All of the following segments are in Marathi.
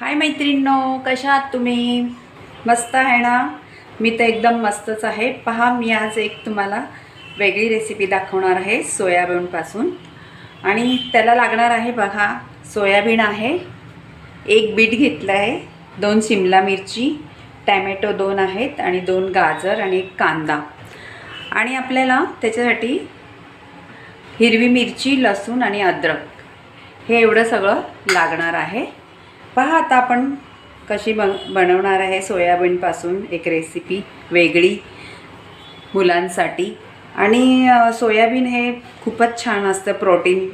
हाय मैत्रिणींनो कशा आहात तुम्ही? मस्त आहे ना? मी तर एकदम मस्तच आहे. पहा मी आज एक तुम्हाला वेगळी रेसिपी दाखवणार आहे सोयाबीनपासून. आणि त्याला लागणार आहे बघा सोयाबीन आहे. एक बीट घेतलं आहे दोन शिमला मिरची टॅमॅटो दोन आहेत आणि दोन गाजर आणि एक कांदा. आणि आपल्याला त्याच्यासाठी हिरवी मिरची लसूण आणि अद्रक हे एवढं सगळं लागणार आहे. पहा आता आपण कशी बन बनवणार आहे सोयाबीनपासून एक रेसिपी वेगळी मुलांसाठी. आणि सोयाबीन हे खूपच छान असतं प्रोटीन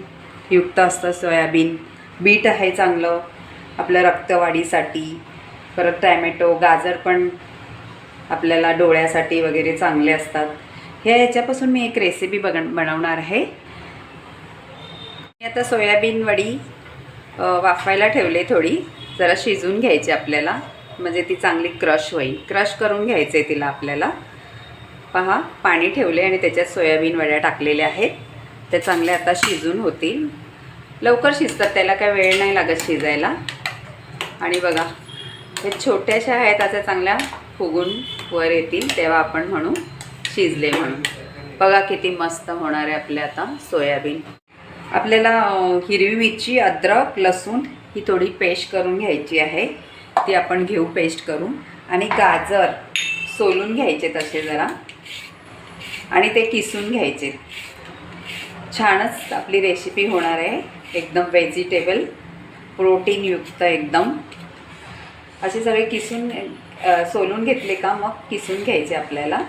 युक्त असतं सोयाबीन. बीट आहे चांगलं आपल्या रक्तवाढीसाठी. परत टॅमॅटो गाजर पण आपल्याला डोळ्यासाठी वगैरे चांगले असतात. ह्या याच्यापासून मी एक रेसिपी बघ बनवणार आहे. मी आता सोयाबीन वडी वाफवायला ठेवले थोडी. जरा शिजून घ्यायची आपल्याला. म्हणजे ती चांगली क्रश होईल. क्रश करून घ्यायचे तिला आपल्याला. पहा पाणी ठेवले आणि त्याच्यात सोयाबीन वड्या टाकलेल्या आहेत. त्या चांगल्या आता शिजून होतील. लवकर शिजतात त्याला काय वेळ नाही लागत शिजायला. आणि बघा हे छोट्याशा आहेत आता चांगल्या फुगून वर येतील तेव्हा आपण म्हणू शिजले म्हणून. बघा किती मस्त होणार आहे आपल्या आता सोयाबीन. आपल्याला हिरवी मिरची अद्रक लसूण ही थोडी पेस्ट करून घ्यायची आहे. ती आपण घेऊ पेस्ट करून. आणि गाजर सोलून घ्यायचे तसे जरा. आणि ते किसून घ्यायचे. छानच आपली रेसिपी होणार आहे. एकदम व्हेजिटेबल प्रोटीनयुक्त एकदम. असे सगळे किसून सोलून घेतले का मग किसून घ्यायचे आपल्याला.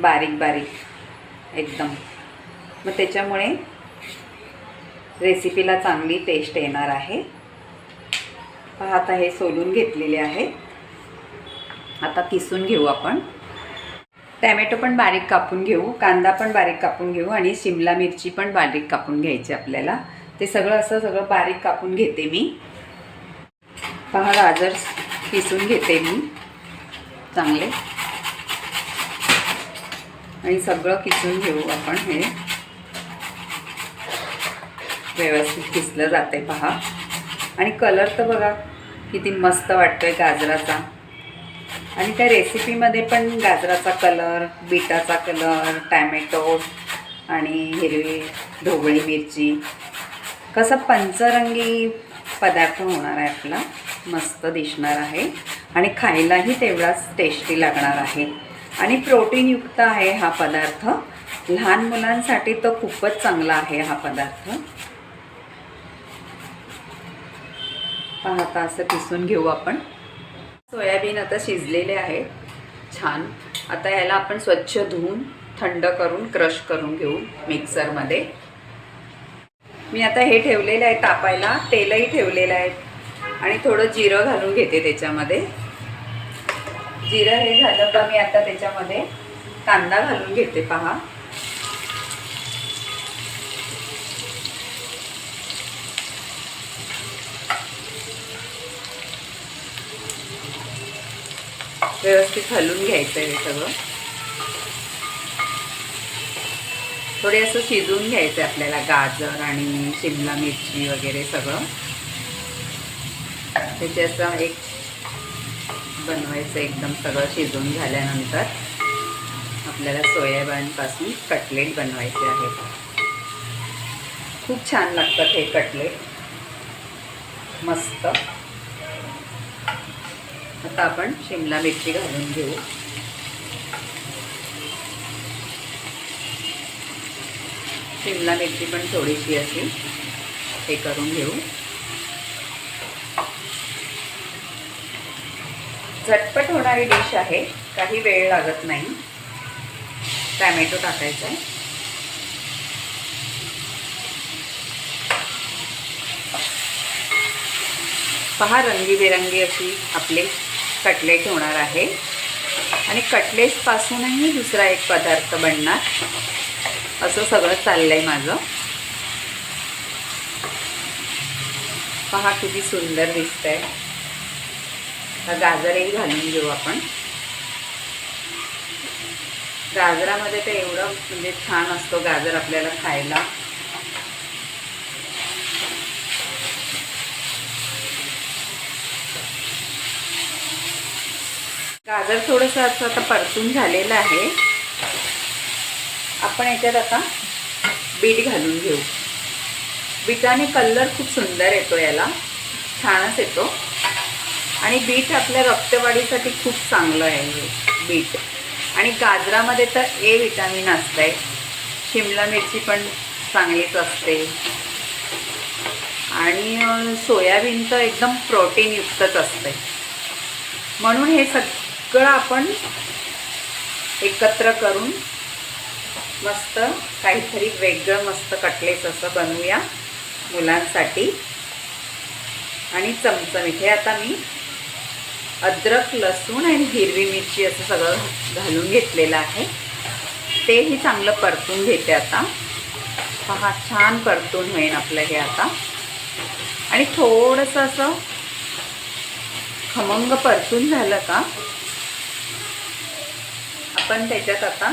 बारीक बारीक एकदम. मग त्याच्यामुळे रेसिपीला चांगली टेस्ट येणार आहे. पहा आता हे सोलून घेतलेले आहे. आता किसून घेऊ आपण. टॅमॅटो पण बारीक कापून घेऊ कांदा पण बारीक कापून घेऊ आणि शिमला मिरची पण बारीक कापून घ्यायची आपल्याला. ते सगळं असं सगळं बारीक कापून घेते मी. पहा गाजर किसून घेते मी. चांगले. आणि सगळं किसून घेऊ आपण हे. व्यवस्थित किसलं जाते पहा. आणि कलर तर बघा किती मस्त वाटतोय गाजराचा. आणि त्या रेसिपीमध्ये पण गाजराचा कलर बीटाचा कलर टॅमॅटो आणि हिरवी ढोबळी मिरची. कसं पंचरंगी पदार्थ होणार आहे आपला मस्त दिसणार आहे. आणि खायलाही तेवढाच टेस्टी लागणार आहे. आणि प्रोटीनयुक्त आहे हा पदार्थ. लहान मुलांसाठी तर खूपच चांगला आहे हा पदार्थ. पाहता असं किसून घेऊ आपण. सोयाबीन आता शिजलेले आहे. छान. आता याला आपण स्वच्छ धुवून थंड करून क्रश करून घेऊ मिक्सरमध्ये. मी आता हे ठेवलेलं आहे तापायला. तेलही ठेवलेलं आहे. आणि थोडं जिरं घालून घेते त्याच्यामध्ये. जिरं हे झालं का मी आता त्याच्यामध्ये कांदा घालून घेते. पहा. व्यवस्थित हलवून घ्यायचं आहे हे सगळं. थोडे असं शिजवून घ्यायचं आहे आपल्याला गाजर आणि शिमला मिरची वगैरे सगळं. त्याचे असं एक बनवायचं एकदम सगळं शिजवून झाल्यानंतर आपल्याला सोयाबीनपासून कटलेट बनवायचे आहेत खूप छान लागतात हे कटलेट. मस्त. आता आपण शिमला मिरची घालून घेऊ. शिमला मिरची पण थोडीशी अशी हे करून घेऊ. झटपट होणारी डिश आहे काही वेळ लागत नाही. टॅमॅटो टाकायचा आहे. पहा रंगीबेरंगी अशी आपले कटलेट होणार आहे. आणि कटलेटपासूनही दुसरा एक पदार्थ बनणार. असं सगळं चाललं आहे माझं. पहा किती सुंदर दिसत आहे गाजरही घालून घेऊ आपण. गाजरामध्ये तर एवढं म्हणजे छान असतो गाजर आपल्याला खायला. गाजर थोडंसं असं आता परतून झालेलं आहे. आपण याच्यात आता बीट घालून घेऊ. बीटाने कलर खूप सुंदर येतो याला. छानच येतो. आणि बीट आपल्या रक्तवाढीसाठी खूप चांगलं आहे हे बीट. आणि गाजरामध्ये तर ए विटॅमिन असतं आहे शिमला मिरची पण चांगलीच असते. आणि सोयाबीन तर एकदम प्रोटीनयुक्तच असते म्हणून हे सगळं आपण एकत्र करून मस्त काहीतरी वेगळं मस्त कटलेस असं बनवूया मुलांसाठी. आणि चमचमीत हे आता मी अद्रक लसूण आणि हिरवी मिरची असं सगळं घालून घेतलेलं आहे. तेही चांगलं परतून घेते आता. पहा छान परतून होईल आपलं हे आता. आणि थोडंसं असं खमंग परतून झालं का? आपण त्याच्यात आता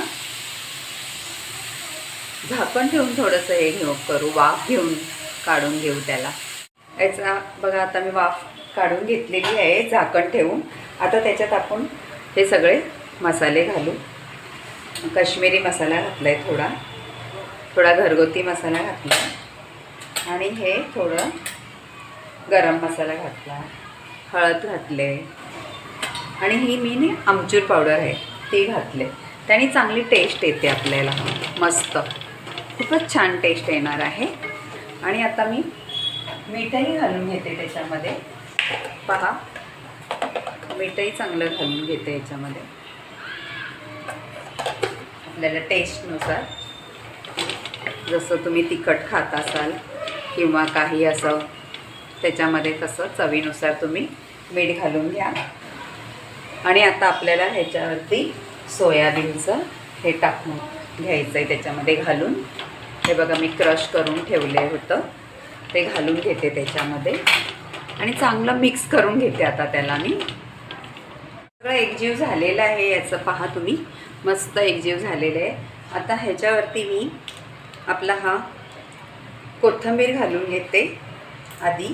झाकण ठेवून थोडंसं हे घेऊ करू वाफ घेऊन काढून घेऊ त्याला. याचा बघा आता मी वाफ काढून घेतलेली आहे झाकण ठेवून. आता त्याच्यात आपण हे सगळे मसाले घालू. काश्मीरी मसाला घातला आहे थोडा. थोडा घरगुती मसाला घातला. आणि हे थोडं गरम मसाला घातला. हळद घातले आणि ही मी आमचूर पावडर आहे. ती घातले. त्याने चांगली टेस्ट येते आपल्याला. मस्त. खूपच छान टेस्ट येणार आहे. आणि आता मी मीठही घालून घेते त्याच्यामध्ये. पहा. मीठही चांगलं घालून घेते याच्यामध्ये. आपल्याला टेस्टनुसार जसं तुम्ही तिखट खात असाल किंवा काही असं त्याच्यामध्ये तसं चवीनुसार तुम्ही मीठ घालून घ्या. आणि आता आपल्याला ह्याच्यावरती सोयाबीनचं हे टाकून घ्यायचं आहे त्याच्यामध्ये घालून. हे बघा मी क्रश करून ठेवले होतं. ते घालून घेते त्याच्यामध्ये. आणि चांगलं मिक्स करून घेते आता त्याला मी. सगळं एकजीव झालेलं आहे याचं पहा तुम्ही. मस्त एकजीव झालेलं आहे. आता ह्याच्यावरती मी आपला हा कोथिंबीर घालून घेते आधी.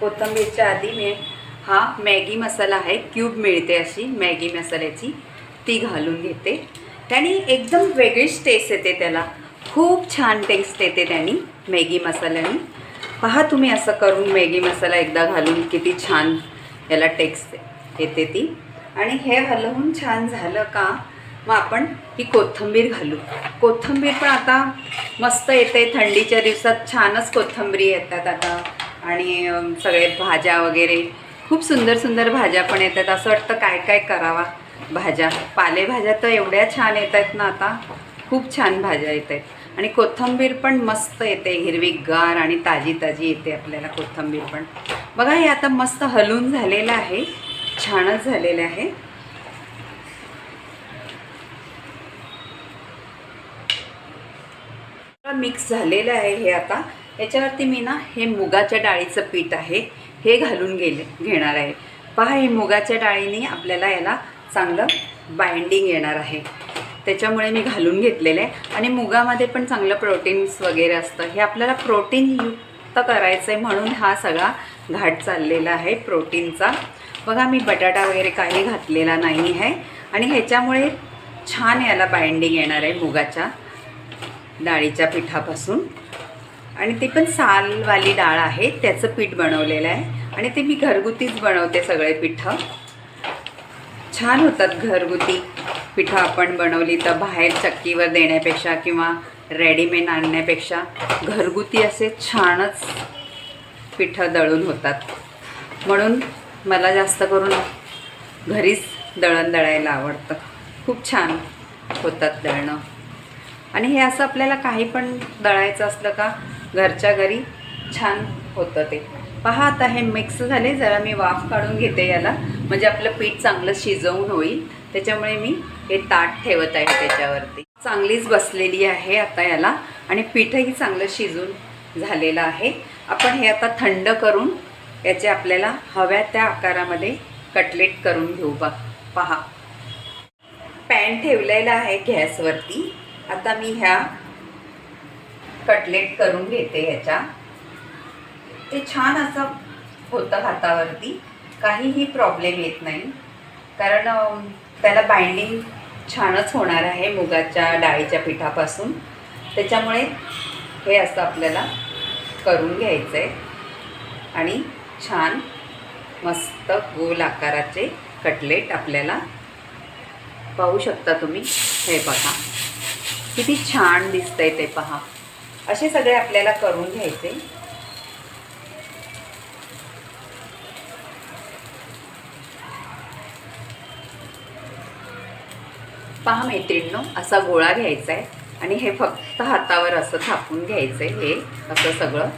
कोथिंबीरच्या आधी मी हा मॅगी मसाला आहे क्यूब मिळते अशी मॅगी मसाल्याची. ती घालून घेते. त्याने एकदम वेगळीच टेस्ट येते त्याला. खूप छान टेस्ट येते त्याने मॅगी मसाल्याने. पहा तुम्ही असं करून मॅगी मसाला एकदा घालून किती छान याला टेक्स्ट येते ती. आणि हे हलवून छान झालं का मग आपण ही कोथिंबीर घालू. कोथिंबीर पण आता मस्त येते थंडीच्या दिवसात छानच कोथिंबरी येतात आता. आणि सगळे भाज्या वगैरे खूप सुंदर सुंदर भाज्या पण येतात. असं वाटतं काय काय करावा भाज्या. पालेभाज्या तर एवढ्या छान येत आहेत ना आता. खूप छान भाज्या येत आहेत आणि कोथिंबीर पण मस्त येते. हिरवीगार आणि ताजी ताजी येते आपल्याला कोथिंबीर पण. बघा हे आता मस्त हलून झालेलं आहे. छानच झालेलं आहे. मिक्स झालेलं आहे हे आता. याच्यावरती मी ना हे मुगाच्या डाळीचं पीठ आहे. हे घालून गेले घेणार आहे. पहा हे मुगाच्या डाळीने आपल्याला याला चांगलं बाइंडिंग येणार आहे. त्याच्यामुळे मी घालून घेतलेलं आहे. आणि मुगामध्ये पण चांगलं प्रोटीन्स वगैरे असतं. हे आपल्याला प्रोटीनयुक्त करायचं आहे म्हणून हा सगळा घाट चाललेला आहे प्रोटीनचा बघा मी बटाटा वगैरे काही घातलेला नाही आहे. आणि ह्याच्यामुळे छान याला बाइंडिंग येणार आहे मुगाच्या डाळीच्या पिठापासून. आणि ती पण सालवाली डाळ आहे त्याचं पीठ बनवलेलं आहे. आणि ते मी घरगुतीच बनवते सगळे पिठं. छान होतात घरगुती पिठं आपण बनवली तर बाहेर चक्कीवर देण्यापेक्षा किंवा रेडीमेड आणण्यापेक्षा घरगुती असे छानच पिठं दळून होतात. म्हणून मला जास्त करून घरीच दळण दळायला आवडतं. खूप छान होतात दळणं. आणि हे असं आपल्याला काही पण दळायचं असलं का घरच्या घरी छान होतं ते. पहा आता हे मिक्स झाले जरा मी वाफ काढून घेते याला. म्हणजे आपलं पीठ चांगलं शिजवून होईल. त्याच्यामुळे मी हे ताट ठेवत आहे त्याच्यावरती. चांगलीच बसलेली आहे आता याला आणि पीठही चांगलं शिजून झालेलं आहे. आपण हे आता थंड करून याचे आपल्याला हव्या त्या आकारामध्ये कटलेट करून घेऊ बघ पहा. पॅन ठेवलेला आहे गॅसवरती. आता मी ह्या कटलेट करून घेते ह्याच्या. ते छान असं होतं हातावरती. काहीही प्रॉब्लेम येत नाही. कारण त्याला बाइंडिंग छानच होणार आहे मुगाच्या डाळीच्या पिठापासून. त्याच्यामुळे हे असं आपल्याला करून घ्यायचं आहे आणि छान मस्त गोल आकाराचे कटलेट आपल्याला पाहू शकता तुम्ही. हे बघा. किती छान दिसतंय ते पहा. असे सगळे आपल्याला करून घ्यायचे. पहा मैत्रिणींनो असा गोळा घ्यायचा आहे आणि हे फक्त हातावर असं थापून घ्यायचं आहे हे असं सगळं.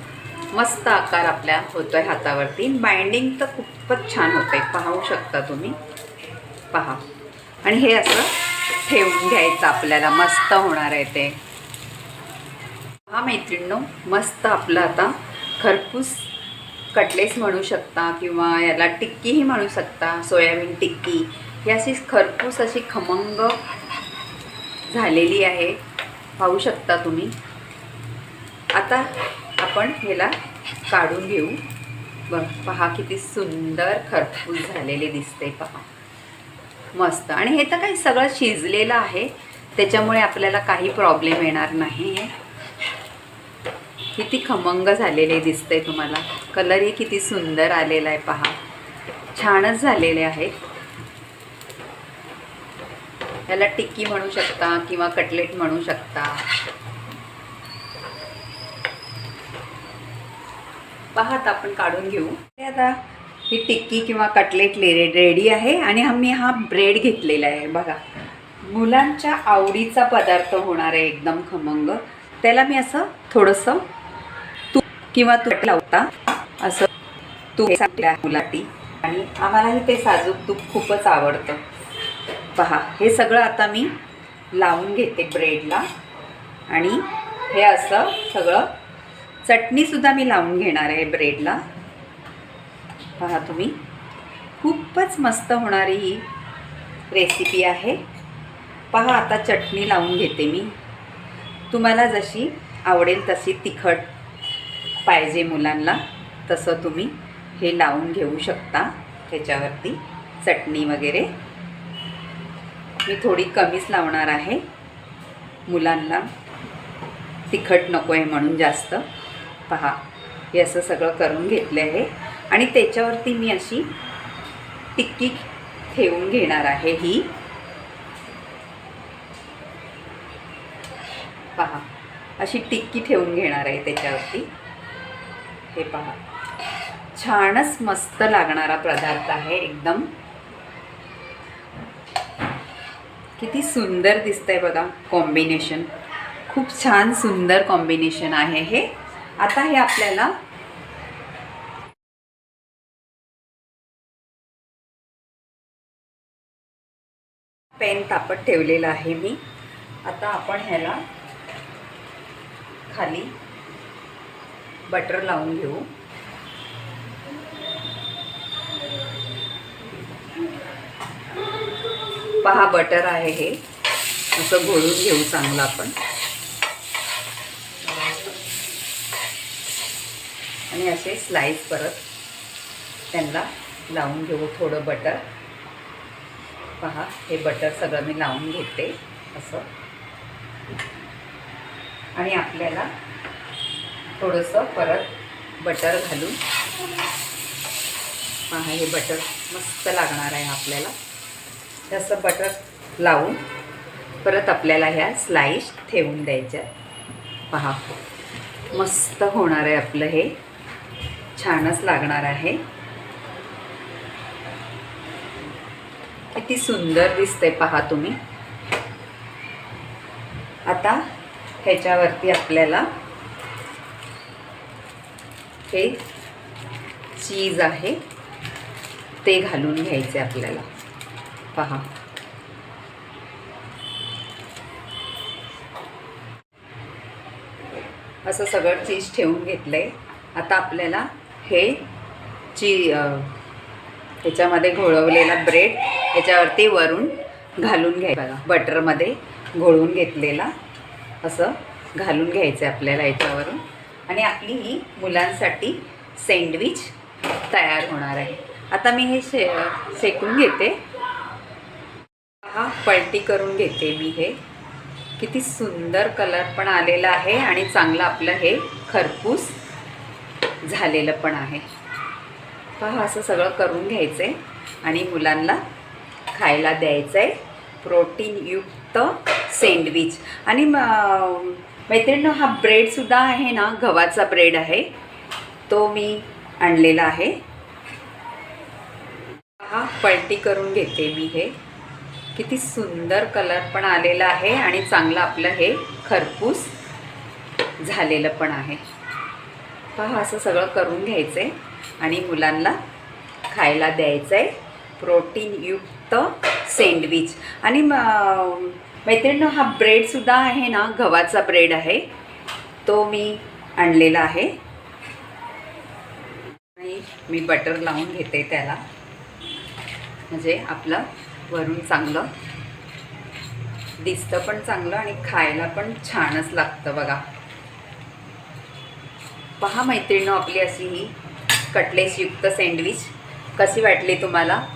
मस्त आकार आपल्या होतो आहे हातावरती. बाइंडिंग तर खूपच छान होतं आहे पाहू शकता तुम्ही. पहा. आणि हे असं ठेवून घ्यायचं आपल्याला. मस्त होणार आहे ते. हा मैत्रिणींनो मस्त आपलं आता खरपूस कटलेस म्हणू शकता किंवा याला टिक्कीही म्हणू शकता सोयाबीन टिक्की. ही अशी खरपूस अशी खमंग झालेली आहे. पाहू शकता तुम्ही. आता आपण ह्याला काढून घेऊ. बघ पहा किती सुंदर खरपूस झालेले दिसते पहा. मस्त. आणि हे तर काही सगळं शिजलेलं आहे. त्याच्यामुळे आपल्याला काही प्रॉब्लेम येणार नाही. आहे किती खमंग झालेले दिसते तुम्हाला. कलरही किती सुंदर आलेला आहे पहा. छानच झालेले आहेत. याला टिक्की म्हणू शकता किंवा कटलेट म्हणू शकता. पाहत आपण काढून घेऊ. आता ही टिक्की किंवा कटलेट रेडी आहे आणि आम्ही हा ब्रेड घेतलेला आहे. बघा मुलांच्या आवडीचा पदार्थ होणार आहे एकदम खमंग. त्याला मी असं थोडंसं किंवा तू लावता असं तूप सांगल्या मुलाटी आणि आम्हालाही ते साजूक तूप खूपच आवडतं. पहा हे सगळं आता मी लावून घेते ब्रेडला. आणि हे असं सगळं चटणीसुद्धा मी लावून घेणार आहे ब्रेडला. पहा तुम्ही खूपच मस्त होणारी ही रेसिपी आहे. पहा आता चटणी लावून घेते मी. तुम्हाला जशी आवडेल तशी तिखट पाहिजे मुलांना तसं तुम्ही हे लावून घेऊ शकता त्याच्यावरती चटणी वगैरे. मी थोडी कमीच लावणार आहे. मुलांना तिखट नको आहे म्हणून जास्त. पहा हे असं सगळं करून घेतलं आहे. आणि त्याच्यावरती मी अशी टिक्की ठेवून घेणार आहे ही. पहा अशी टिक्की ठेवून घेणार आहे त्याच्यावरती. हे पहा. छानच मस्त लागणारा पदार्थ आहे एकदम. किती सुंदर दिसतंय बघा कॉम्बिनेशन खूप छान सुंदर कॉम्बिनेशन आहे हे. आता हे आपल्याला पेन तापत ठेवलेलं आहे मी. आता आपण ह्याला खाली बटर लावून घेऊ. पहा बटर आहे हे. असं घोळून घेऊ चांगलं आपण. आणि असे स्लाइस परत त्यांना लावून घेऊ थोडं बटर पहा हे बटर सगळं मी लावून घेते असं. आणि आपल्याला थोडंसं परत बटर घालून. पहा हे बटर मस्त लागणार आहे आपल्याला. तसं बटर लावून परत आपल्याला ह्या स्लाईस ठेवून द्यायच्या. पहा मस्त होणार आहे आपलं हे. छानच लागणार आहे. किती सुंदर दिसते पहा तुम्ही. आता ह्याच्यावरती आपल्याला हे चीज आहे. ते घालून घ्यायचे आपल्याला. पहा. असं सगळं चीज ठेवून घेतलं आहे आता आपल्याला हे ची ह्याच्यामध्ये घोळवलेला ब्रेड ह्याच्यावरती वरून घालून घ्यायचा बघा बटरमध्ये घोळून घेतलेला असं घालून घ्यायचं आहे आपल्याला याच्यावरून आणि आपली ही मुलांसाठी सँडविच तयार होणार आहे. आता मी हे शे शेकून घेते. हा पलटी करून घेते मी हे. किती सुंदर कलर पण आलेला आहे आणि चांगलं आपलं हे खरपूस झालेलं पण आहे. पहा असं सगळं करून घ्यायचं आहे आणि मुलांना खायला द्यायचं आहे प्रोटीनयुक्त सँडविच. आणि म- मैत्रिणींनो हा ब्रेडसुद्धा आहे ना गव्हाचा ब्रेड आहे. तो मी आणलेला आहे. हा पलटी करून घेते मी हे. किती सुंदर कलर पण आलेला आहे आणि चांगलं आपलं हे खरपूस झालेलं पण आहे. पहा असं सगळं करून घ्यायचं आहे आणि मुलांना खायला द्यायचं आहे प्रोटीनयुक्त सँडविच आणि म- मैत्रिणीनं हा ब्रेडसुद्धा आहे ना गव्हाचा ब्रेड आहे. तो मी आणलेला आहे. आणि मी बटर लावून घेते त्याला. म्हणजे आपलं वरून चांगलं. दिसतं पण चांगलं आणि खायला पण छानच लागतं बघा. पहा मैत्रिणं आपली अशी ही कटलेसयुक्त सँडविच कशी वाटली तुम्हाला?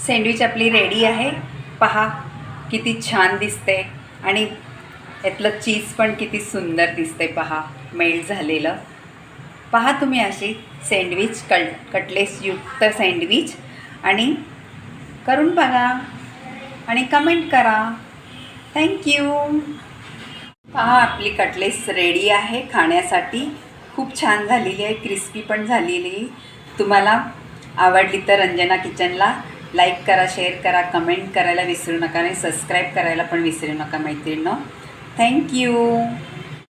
सँडविच आपली रेडी आहे. पहा. किती छान दिसते. आणि यातलं चीज पण किती सुंदर दिसते पहा मेल्ट झालेलं. पहा तुम्ही अशी सँडविच कट कटलेसयुक्त सँडविच. आणि करून बघा. आणि कमेंट करा. थँक्यू पहा आपली कटलेस रेडी आहे खाण्यासाठी. खूप छान झालेली आहे क्रिस्पी पण झालेली. तुम्हाला आवडली तर रंजना किचनला लाईक करा शेअर करा कमेंट करायला विसरू नका आणि सबस्क्राईब करायला पण विसरू नका मैत्रिणीनं. थँक्यू